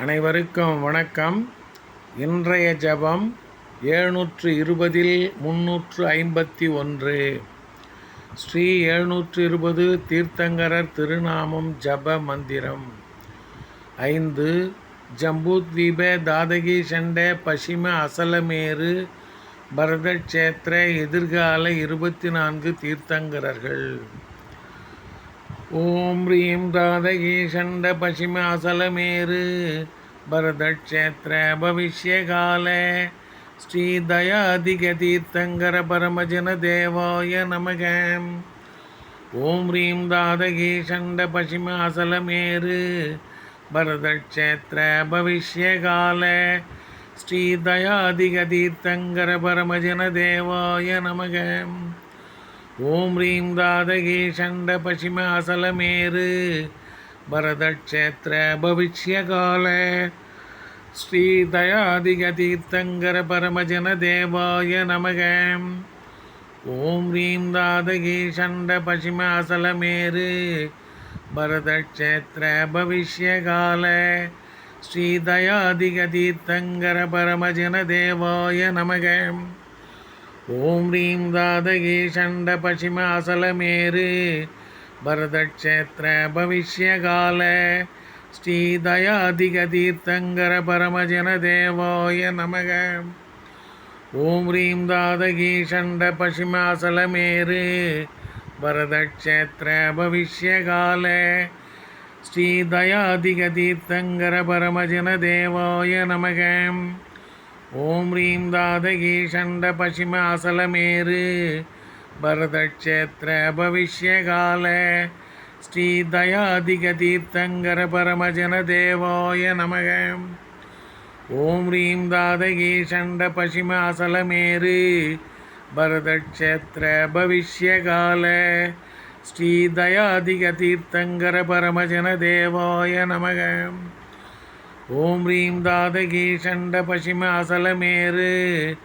அனைவருக்கும் வணக்கம். இன்றைய ஜபம் எழுநூற்று இருபதில் முன்னூற்று ஐம்பத்தி ஒன்று. ஸ்ரீ எழுநூற்று இருபது தீர்த்தங்கரர் திருநாமம் ஜப மந்திரம். ஐந்து ஜம்பூத்வீப தாதகி சண்ட பசிம அசலமேரு பரதக்ஷேத்திர எதிர்கால இருபத்தி நான்கு தீர்த்தங்கரர்கள். ஓம் ரீம் ராதகி சண்ட பசிம அசலமேரு பரதக்ஷேத்திர பவிஷ்யகால. ஸ்ரீ தயாதிக தீர்த்தங்கர பரமஜன தேவாய நமக. ஓம் ரீம் தாதகி சண்ட பசிம அசலமேரு பரதக்ஷேத்திர பவிஷ்யகால. ஸ்ரீ தயாதிக தீர்த்தங்கர பரமஜன தேவாய நமகம் ஓம் ரீம் தாதகே சண்ட பசிம அசலமேரு பரதக்ஷேத்திர பவிஷ்யகால. ஸ்ரீ தயாதிக தீர்த்தங்கர பரமஜன தேவாய நமக. ஓம் ரீம் தாதகே சண்ட பசிம அசலமேரு பரதக்ஷேத்திர பவிஷ்யகால. ஸ்ரீ தயாதிக தீர்த்தங்கர பரமஜன தேவாய நமகம் ஓம் ரீம் தாதகே சண்ட பசிம அசலமேரு பரதக்ஷேத்திர பவிஷ்யகால. ஸ்ரீதயாதிக தீர்த்தங்கர பரமஜன தேவாய நமக. ஓம் ரீம் தாதகி சண்ட பசிம அசலமேரு பரதக்ஷேத்திர பவிஷ்யகால. ஸ்ரீதயாதிக தீர்த்தங்கர பரமஜன தேவாய நமகம் ஓம் ரீம் தாதகி சண்ட பசிம அசலமேரு பரதக்ஷேத்திர பவிஷ்யகால. ஸ்ரீ தயாதிக தீர்த்தங்கர பரமஜன தேவாய நமக. ஓம் ரீம் தாதகி சண்ட பசிம அசலமேரு பரதக்ஷேத்திர பவிஷ்யகால. ஸ்ரீ தயாதிக தீர்த்தங்கர பரமஜன தேவாய நமகம் ஓம் ரீம் தாதகீ சண்ட பசிம அசலமேரு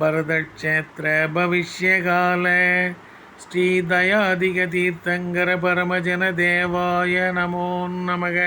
பரதக்ஷேத்திர பவிஷ்யகால. ஸ்ரீ தயாதிக தீர்த்தங்கர பரமஜன தேவாய நமோ நமக.